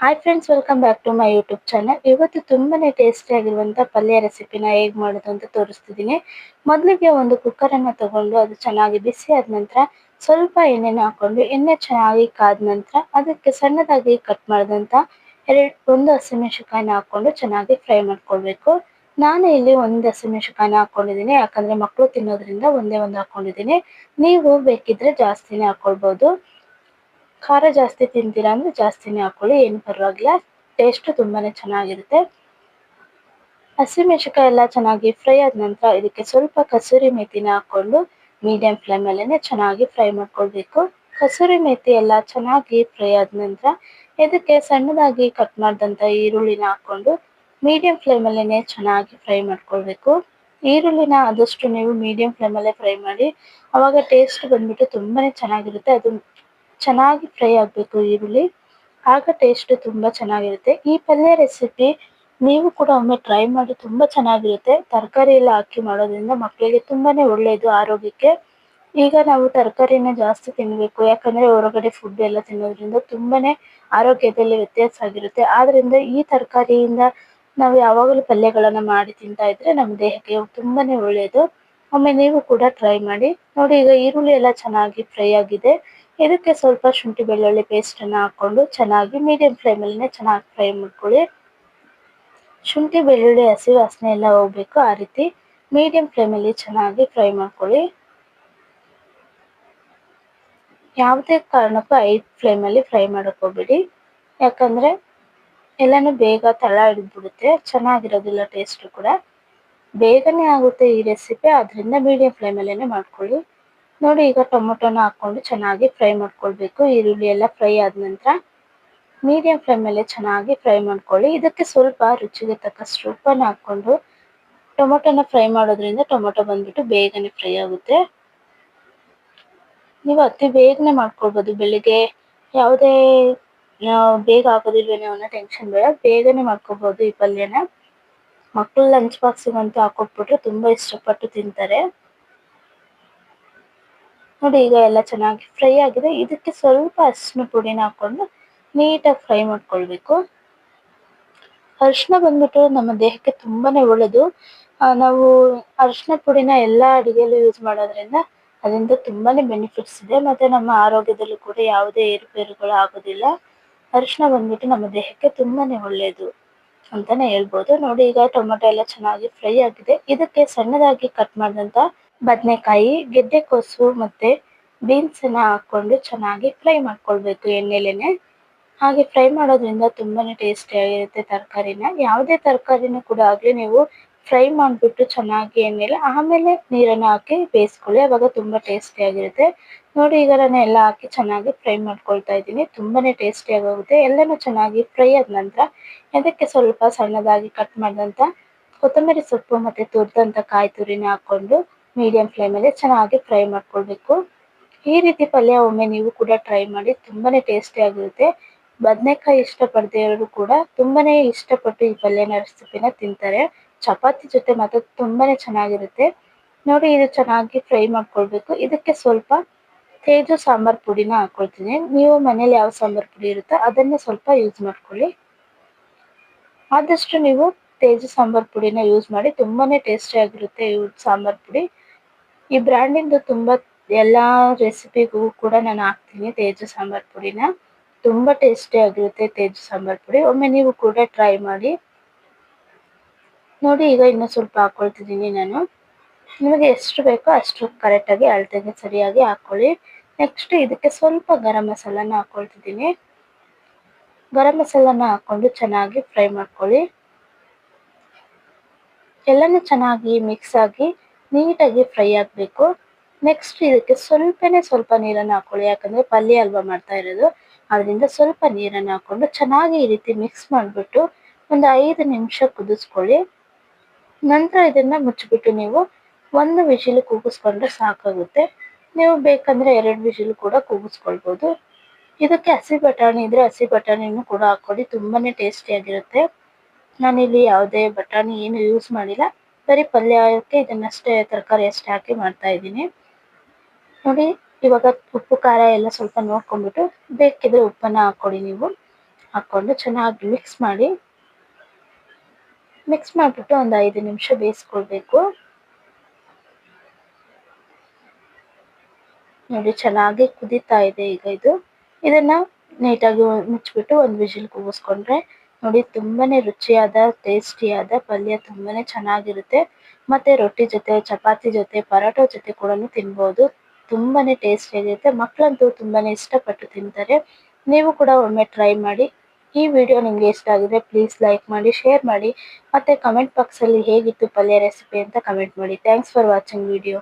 Hi friends welcome back to my YouTube channel ಇವತ್ತು ತುಂಬಾನೇ tasty ಆಗಿರುವಂತ ಪಲ್ಯ ರೆಸಿಪಿನ ಹೇಗ್ ಮಾಡೋದು ಅಂತ ತೋರಿಸ್ತಿದ್ದೀನಿ. ಮೊದಲಿಗೆ ಒಂದು ಕುಕ್ಕರ್ ಅನ್ನ ತಗೊಂಡು ಅದು ಚೆನ್ನಾಗಿ ಬಿಸಿ ಆದ ನಂತರ ಸ್ವಲ್ಪ ಎಣ್ಣೆನ ಹಾಕೊಂಡು, ಎಣ್ಣೆ ಚೆನ್ನಾಗಿ ಕಾದ ನಂತರ ಅದಕ್ಕೆ ಸಣ್ಣದಾಗಿ ಕಟ್ ಮಾಡಿದಂತ ಎರಡು, ಒಂದು ಹಸಿಮೆಣಸಿಕಾಯಿನ ಹಾಕೊಂಡು ಚೆನ್ನಾಗಿ ಫ್ರೈ ಮಾಡ್ಕೊಳ್ಬೇಕು. ನಾನು ಇಲ್ಲಿ ಒಂದು ಹಸಿಮೆಣಸಿಕಾಯಿನ ಹಾಕೊಂಡಿದ್ದೀನಿ, ಯಾಕಂದ್ರೆ ಮಕ್ಕಳು ತಿನ್ನೋದ್ರಿಂದ ಒಂದೇ ಒಂದು ಹಾಕೊಂಡಿದ್ದೀನಿ. ನೀವು ಬೇಕಿದ್ರೆ ಜಾಸ್ತಿನೇ ಹಾಕೊಳ್ಬಹುದು ಖಾರ ಜಾಸ್ತಿ ತಿಂತೀರಾ ಅಂದ್ರೆ ಜಾಸ್ತಿನೇ ಹಾಕೊಳ್ಳಿ, ಏನು ಪರವಾಗಿಲ್ಲ. ಟೇಸ್ಟ್ ತುಂಬಾನೇ ಚೆನ್ನಾಗಿರುತ್ತೆ. ಹಸಿಮೆಣಸಿಕಾಯಿ ಎಲ್ಲ ಚೆನ್ನಾಗಿ ಫ್ರೈ ಆದ ನಂತರ ಇದಕ್ಕೆ ಸ್ವಲ್ಪ ಕಸೂರಿ ಮೇಥಿನ ಹಾಕ್ಕೊಂಡು ಮೀಡಿಯಂ ಫ್ಲೇಮ್ ಅಲ್ಲೇನೆ ಚೆನ್ನಾಗಿ ಫ್ರೈ ಮಾಡ್ಕೊಳ್ಬೇಕು. ಕಸೂರಿ ಮೇಥಿ ಎಲ್ಲ ಚೆನ್ನಾಗಿ ಫ್ರೈ ಆದ ನಂತರ ಇದಕ್ಕೆ ಸಣ್ಣದಾಗಿ ಕಟ್ ಮಾಡಿದಂತ ಈರುಳ್ಳಿನ ಹಾಕ್ಕೊಂಡು ಮೀಡಿಯಂ ಫ್ಲೇಮ್ ಅಲ್ಲೇನೆ ಚೆನ್ನಾಗಿ ಫ್ರೈ ಮಾಡ್ಕೊಳ್ಬೇಕು. ಈರುಳ್ಳಿನ ಆದಷ್ಟು ನೀವು ಮೀಡಿಯಂ ಫ್ಲೇಮ್ ಅಲ್ಲೇ ಫ್ರೈ ಮಾಡಿ, ಅವಾಗ ಟೇಸ್ಟ್ ಬಂದ್ಬಿಟ್ಟು ತುಂಬಾನೇ ಚೆನ್ನಾಗಿರುತ್ತೆ. ಅದು ಚೆನ್ನಾಗಿ ಫ್ರೈ ಆಗಬೇಕು ಈರುಳ್ಳಿ. ಆಗ ಟೇಸ್ಟ್ ತುಂಬಾ ಚೆನ್ನಾಗಿರುತ್ತೆ. ಈ ಪಲ್ಯ ರೆಸಿಪಿ ನೀವು ಕೂಡ ಒಮ್ಮೆ ಟ್ರೈ ಮಾಡಿ ತುಂಬಾ ಚೆನ್ನಾಗಿರುತ್ತೆ. ತರಕಾರಿ ಎಲ್ಲ ಹಾಕಿ ಮಾಡೋದ್ರಿಂದ ಮಕ್ಕಳಿಗೆ ತುಂಬಾನೇ ಒಳ್ಳೆಯದು ಆರೋಗ್ಯಕ್ಕೆ. ಈಗ ನಾವು ತರಕಾರಿನ ಜಾಸ್ತಿ ತಿನ್ನಬೇಕು ಯಾಕಂದ್ರೆ ಹೊರಗಡೆ ಫುಡ್ ಎಲ್ಲ ತಿನ್ನೋದ್ರಿಂದ ತುಂಬಾನೇ ಆರೋಗ್ಯದಲ್ಲಿ ವ್ಯತ್ಯಾಸ ಆಗಿರುತ್ತೆ. ಆದ್ರಿಂದ ಈ ತರಕಾರಿಯಿಂದ ನಾವು ಯಾವಾಗಲೂ ಪಲ್ಯಗಳನ್ನು ಮಾಡಿ ತಿಂತಾ ಇದ್ರೆ ನಮ್ಮ ದೇಹಕ್ಕೆ ತುಂಬಾನೇ ಒಳ್ಳೆಯದು. ಒಮ್ಮೆ ನೀವು ಕೂಡ ಟ್ರೈ ಮಾಡಿ. ನೋಡಿ, ಈಗ ಈರುಳ್ಳಿ ಎಲ್ಲ ಚೆನ್ನಾಗಿ ಫ್ರೈ ಆಗಿದೆ. ಇದಕ್ಕೆ ಸ್ವಲ್ಪ ಶುಂಠಿ ಬೆಳ್ಳುಳ್ಳಿ ಪೇಸ್ಟ್ ಅನ್ನ ಹಾಕೊಂಡು ಚೆನ್ನಾಗಿ ಮೀಡಿಯಂ ಅಲ್ಲಿ ಚೆನ್ನಾಗಿ ಫ್ರೈ ಮಾಡ್ಕೊಳ್ಳಿ. ಶುಂಠಿ, ಬೆಳ್ಳುಳ್ಳಿ, ಹಸಿ ವಾಸನೆ ಎಲ್ಲ ಹೋಗ್ಬೇಕು ಆ ರೀತಿ. ಮೀಡಿಯಂ ಫ್ಲೇಮ್ ಅಲ್ಲಿ ಚೆನ್ನಾಗಿ ಫ್ರೈ ಮಾಡ್ಕೊಳ್ಳಿ. ಯಾವುದೇ ಕಾರಣಕ್ಕೂ ಫ್ಲೇಮ್ ಅಲ್ಲಿ ಫ್ರೈ ಮಾಡಕ್ ಹೋಗ್ಬೇಡಿ ಯಾಕಂದ್ರೆ, ಎಲ್ಲಾನು ಬೇಗ ತಳ ಹಿಡಿದ್ಬಿಡುತ್ತೆ. ಚೆನ್ನಾಗಿರೋದಿಲ್ಲ ಟೇಸ್ಟ್ ಕೂಡ. ಬೇಗನೆ ಆಗುತ್ತೆ ಈ ರೆಸಿಪಿ ಅದರಿಂದ ಮೀಡಿಯಂ ಫ್ಲೇಮಲ್ಲೇ ಮಾಡ್ಕೊಳ್ಳಿ. ನೋಡಿ, ಈಗ ಟೊಮೊಟೊನ ಹಾಕೊಂಡು ಚೆನ್ನಾಗಿ ಫ್ರೈ ಮಾಡ್ಕೊಳ್ಬೇಕು. ಈರುಳ್ಳಿ ಎಲ್ಲ ಫ್ರೈ ಆದ ನಂತರ ಮೀಡಿಯಂ ಫ್ಲೇಮಲ್ಲೇ ಚೆನ್ನಾಗಿ ಫ್ರೈ ಮಾಡ್ಕೊಳ್ಳಿ. ಇದಕ್ಕೆ ಸ್ವಲ್ಪ ರುಚಿಗೆ ತಕ್ಕಷ್ಟು ಉಪ್ಪನ್ನ ಹಾಕ್ಕೊಂಡು ಟೊಮೊಟೊನ ಫ್ರೈ ಮಾಡೋದ್ರಿಂದ ಟೊಮೊಟೊ ಬಂದ್ಬಿಟ್ಟು ಬೇಗನೆ ಫ್ರೈ ಆಗುತ್ತೆ. ನೀವು ಅತಿ ಬೇಗನೆ ಮಾಡ್ಕೊಳ್ಬೋದು. ಬೆಳಿಗ್ಗೆ ಯಾವುದೇ ಬೇಗ ಆಗೋದಿಲ್ವೇನೋ ಅನ್ನೋ ಟೆನ್ಷನ್ ಬೇಡ. ಬೇಗನೆ ಮಾಡ್ಕೊಬೋದು ಈ ಪಲ್ಯನ. ಮಕ್ಕಳು ಲಂಚ್ ಬಾಕ್ಸಿಗಂತೂ ಹಾಕೊಟ್ಬಿಟ್ರೆ ತುಂಬಾ ಇಷ್ಟಪಟ್ಟು ತಿಂತಾರೆ. ನೋಡಿ ಈಗ ಎಲ್ಲ ಚೆನ್ನಾಗಿ ಫ್ರೈ ಆಗಿದೆ. ಇದಕ್ಕೆ ಸ್ವಲ್ಪ ಅರಿಶಿನ ಪುಡಿನ ಹಾಕೊಂಡು ನೀಟಾಗಿ ಫ್ರೈ ಮಾಡ್ಕೊಳ್ಬೇಕು. ಅರಿಶಿನ ಬಂದ್ಬಿಟ್ಟು ನಮ್ಮ ದೇಹಕ್ಕೆ ತುಂಬಾನೇ ಒಳ್ಳೇದು. ನಾವು ಅರಿಶಿನ ಪುಡಿನ ಎಲ್ಲಾ ಅಡಿಗೆಯಲ್ಲೂ ಯೂಸ್ ಮಾಡೋದ್ರಿಂದ ಅದರಿಂದ ತುಂಬಾನೇ ಬೆನಿಫಿಟ್ಸ್ ಇದೆ. ಮತ್ತೆ ನಮ್ಮ ಆರೋಗ್ಯದಲ್ಲೂ ಕೂಡ ಯಾವುದೇ ಏರುಪೇರುಗಳು ಆಗೋದಿಲ್ಲ. ಅರಿಶಿನ ಬಂದ್ಬಿಟ್ಟು ನಮ್ಮ ದೇಹಕ್ಕೆ ತುಂಬಾನೇ ಒಳ್ಳೆಯದು ಅಂತಾನೆ ಹೇಳ್ಬೋದು. ನೋಡಿ, ಈಗ ಟೊಮೆಟೊ ಎಲ್ಲ ಚೆನ್ನಾಗಿ ಫ್ರೈ ಆಗಿದೆ. ಇದಕ್ಕೆ ಸಣ್ಣದಾಗಿ ಕಟ್ ಮಾಡಿದಂತ ಬದನೆಕಾಯಿ, ಗೆಡ್ಡೆಕೋಸು ಮತ್ತೆ ಬೀನ್ಸ್ ಅನ್ನ ಹಾಕೊಂಡು ಚೆನ್ನಾಗಿ ಫ್ರೈ ಮಾಡ್ಕೊಳ್ಬೇಕು ಎಣ್ಣೆಲೇನೆ. ಹಾಗೆ ಫ್ರೈ ಮಾಡೋದ್ರಿಂದ ತುಂಬಾನೇ ಟೇಸ್ಟಿ ಆಗಿರುತ್ತೆ ತರಕಾರಿನ. ಯಾವುದೇ ತರಕಾರಿನ ಕೂಡ ಆಗ್ಲಿ, ನೀವು ಫ್ರೈ ಮಾಡಿಬಿಟ್ಟು ಚೆನ್ನಾಗಿ ಏನಿಲ್ಲ ಆಮೇಲೆ ನೀರನ್ನ ಹಾಕಿ ಬೇಯಿಸ್ಕೊಳ್ಳಿ. ಅವಾಗ ತುಂಬಾ ಟೇಸ್ಟಿ ಆಗಿರುತ್ತೆ. ನೋಡಿ ಈಗ ನಾನು ಎಲ್ಲ ಹಾಕಿ ಚೆನ್ನಾಗಿ ಫ್ರೈ ಮಾಡ್ಕೊಳ್ತಾ ಇದ್ದೀನಿ. ತುಂಬಾನೇ ಟೇಸ್ಟಿ ಆಗೋಗುತ್ತೆ. ಎಲ್ಲನೂ ಚೆನ್ನಾಗಿ ಫ್ರೈ ಆದ ನಂತರ ಅದಕ್ಕೆ ಸ್ವಲ್ಪ ಸಣ್ಣದಾಗಿ ಕಟ್ ಮಾಡಿದಂತ ಕೊತ್ತಂಬರಿ ಸೊಪ್ಪು ಮತ್ತೆ ತುರಿದಂತ ಕಾಯಿ ತುರಿನ ಹಾಕೊಂಡು ಮೀಡಿಯಂ ಫ್ಲೇಮಲ್ಲಿ ಚೆನ್ನಾಗಿ ಫ್ರೈ ಮಾಡ್ಕೊಳ್ಬೇಕು. ಈ ರೀತಿ ಪಲ್ಯ ಒಮ್ಮೆ ನೀವು ಕೂಡ ಟ್ರೈ ಮಾಡಿ ತುಂಬಾನೇ ಟೇಸ್ಟಿ ಆಗಿರುತ್ತೆ. ಬದನೆಕಾಯಿ ಇಷ್ಟಪಡದೇ ಇರೋರು ಕೂಡ ತುಂಬಾನೇ ಇಷ್ಟಪಟ್ಟು ಈ ಪಲ್ಯನ ರೆಸಿಪಿನ ತಿಂತಾರೆ. ಚಪಾತಿ ಜೊತೆ ಮಾತ್ರ ತುಂಬಾನೇ ಚೆನ್ನಾಗಿರುತ್ತೆ. ನೋಡಿ ಇದು ಚೆನ್ನಾಗಿ ಫ್ರೈ ಮಾಡ್ಕೊಳ್ಬೇಕು. ಇದಕ್ಕೆ ಸ್ವಲ್ಪ ತೇಜು ಸಾಂಬಾರ್ ಪುಡಿನ ಹಾಕೊಳ್ತೀನಿ. ನೀವು ಮನೇಲಿ ಯಾವ ಸಾಂಬಾರ್ ಪುಡಿ ಇರುತ್ತೋ ಅದನ್ನೇ ಸ್ವಲ್ಪ ಯೂಸ್ ಮಾಡ್ಕೊಳ್ಳಿ. ಆದಷ್ಟು ನೀವು ತೇಜು ಸಾಂಬಾರ್ ಪುಡಿನ ಯೂಸ್ ಮಾಡಿ, ತುಂಬಾನೇ ಟೇಸ್ಟಿ ಆಗಿರುತ್ತೆ ಈ ಸಾಂಬಾರ್ ಪುಡಿ. ಈ ಬ್ರ್ಯಾಂಡಿಂದು ತುಂಬಾ ಎಲ್ಲಾ ರೆಸಿಪಿಗೂ ಕೂಡ ನಾನು ಹಾಕ್ತೀನಿ ತೇಜು ಸಾಂಬಾರ್ ಪುಡಿನ. ತುಂಬಾ ಟೇಸ್ಟಿ ಆಗಿರುತ್ತೆ ತೇಜು ಸಾಂಬಾರ್ ಪುಡಿ. ಒಮ್ಮೆ ನೀವು ಕೂಡ ಟ್ರೈ ಮಾಡಿ. ನೋಡಿ, ಈಗ ಇನ್ನು ಸ್ವಲ್ಪ ಹಾಕೊಳ್ತಿದ್ದೀನಿ ನಾನು. ನಿಮಗೆ ಎಷ್ಟು ಬೇಕೋ ಅಷ್ಟು ಕರೆಕ್ಟಾಗಿ ಅಳತೆಗೆ ಸರಿಯಾಗಿ ಹಾಕೊಳ್ಳಿ ನೆಕ್ಸ್ಟ್ ಇದಕ್ಕೆ ಸ್ವಲ್ಪ ಗರಂ ಮಸಾಲನ ಹಾಕೊಳ್ತಿದ್ದೀನಿ. ಗರಂ ಮಸಾಲನ ಹಾಕ್ಕೊಂಡು ಚೆನ್ನಾಗಿ ಫ್ರೈ ಮಾಡ್ಕೊಳ್ಳಿ. ಎಲ್ಲನೂ ಚೆನ್ನಾಗಿ ಮಿಕ್ಸ್ ಆಗಿ ನೀಟಾಗಿ ಫ್ರೈ ಆಗಬೇಕು. ನೆಕ್ಸ್ಟ್ ಇದಕ್ಕೆ ಸ್ವಲ್ಪನೇ ಸ್ವಲ್ಪ ನೀರನ್ನು ಹಾಕ್ಕೊಳ್ಳಿ. ಯಾಕಂದರೆ ಪಲ್ಯ ಅಲ್ವಾ ಮಾಡ್ತಾ ಇರೋದು. ಅದರಿಂದ ಸ್ವಲ್ಪ ನೀರನ್ನು ಹಾಕ್ಕೊಂಡು ಚೆನ್ನಾಗಿ ಈ ರೀತಿ ಮಿಕ್ಸ್ ಮಾಡಿಬಿಟ್ಟು ಒಂದು ಐದು ನಿಮಿಷ ಕುದಿಸ್ಕೊಳ್ಳಿ. ನಂತರ ಇದನ್ನ ಮುಚ್ಚಿಬಿಟ್ಟು ನೀವು ಒಂದು ವಿಜಿಲ್ ಕೂಗಿಸ್ಕೊಂಡ್ರೆ ಸಾಕಾಗುತ್ತೆ. ನೀವು ಬೇಕಂದ್ರೆ ಎರಡು ವಿಜಿಲ್ ಕೂಡ ಕೂಗಿಸ್ಕೊಳ್ಬೋದು. ಇದಕ್ಕೆ ಹಸಿ ಬಟಾಣಿ ಇದ್ರೆ ಹಸಿ ಬಟಾಣಿನೂ ಕೂಡ ಹಾಕೊಳ್ಳಿ ತುಂಬಾನೇ ಟೇಸ್ಟಿ ಆಗಿರುತ್ತೆ. ನಾನಿಲ್ಲಿ ಯಾವುದೇ ಬಟಾಣಿ ಏನು ಯೂಸ್ ಮಾಡಿಲ್ಲ. ಬರೀ ಪಲ್ಯಕ್ಕೆ ಇದನ್ನಷ್ಟೇ ತರಕಾರಿ ಅಷ್ಟೇ ಹಾಕಿ ಮಾಡ್ತಾ ಇದ್ದೀನಿ. ನೋಡಿ, ಇವಾಗ ಉಪ್ಪು, ಖಾರ ಎಲ್ಲ ಸ್ವಲ್ಪ ನೋಡ್ಕೊಂಡ್ಬಿಟ್ಟು ಬೇಕಿದ್ರೆ ಉಪ್ಪನ್ನ ಹಾಕೊಳ್ಳಿ ನೀವು. ಹಾಕ್ಕೊಂಡು ಚೆನ್ನಾಗಿ ಮಿಕ್ಸ್ ಮಾಡಿ. ಮಿಕ್ಸ್ ಮಾಡಿಬಿಟ್ಟು ಒಂದು ಐದು ನಿಮಿಷ ಬೇಯಿಸ್ಕೊಳ್ಬೇಕು. ನೋಡಿ, ಚೆನ್ನಾಗಿ ಕುದಿತಾ ಇದೆ ಈಗ ಇದು. ಇದನ್ನ ನೀಟಾಗಿ ಮುಚ್ಚಿಬಿಟ್ಟು ಒಂದು ವಿಜಿಲ್ ಕೂಗಿಸ್ಕೊಂಡ್ರೆ ನೋಡಿ, ತುಂಬಾನೇ ರುಚಿಯಾದ, ಟೇಸ್ಟಿಯಾದ ಪಲ್ಯ ತುಂಬಾನೇ ಚೆನ್ನಾಗಿರುತ್ತೆ. ಮತ್ತೆ ರೊಟ್ಟಿ ಜೊತೆ, ಚಪಾತಿ ಜೊತೆ, ಪರೋಟ ಜೊತೆ ಕೂಡ ತಿನ್ಬೋದು. ತುಂಬಾನೇ ಟೇಸ್ಟಿಯಾಗಿರುತ್ತೆ. ಮಕ್ಕಳಂತೂ ತುಂಬಾನೇ ಇಷ್ಟಪಟ್ಟು ತಿಂತಾರೆ. ನೀವು ಕೂಡ ಒಮ್ಮೆ ಟ್ರೈ ಮಾಡಿ. ಈ ವಿಡಿಯೋ ನಿಮಗೆ ಇಷ್ಟ ಆಗಿದ್ರೆ ಪ್ಲೀಸ್ ಲೈಕ್ ಮಾಡಿ ಶೇರ್ ಮಾಡಿ, ಮತ್ತೆ ಕಮೆಂಟ್ ಬಾಕ್ಸಲ್ಲಿ ಹೇಗಿತ್ತು ಪಲ್ಯ ರೆಸಿಪಿ ಅಂತ ಕಮೆಂಟ್ ಮಾಡಿ. Thanks for watching video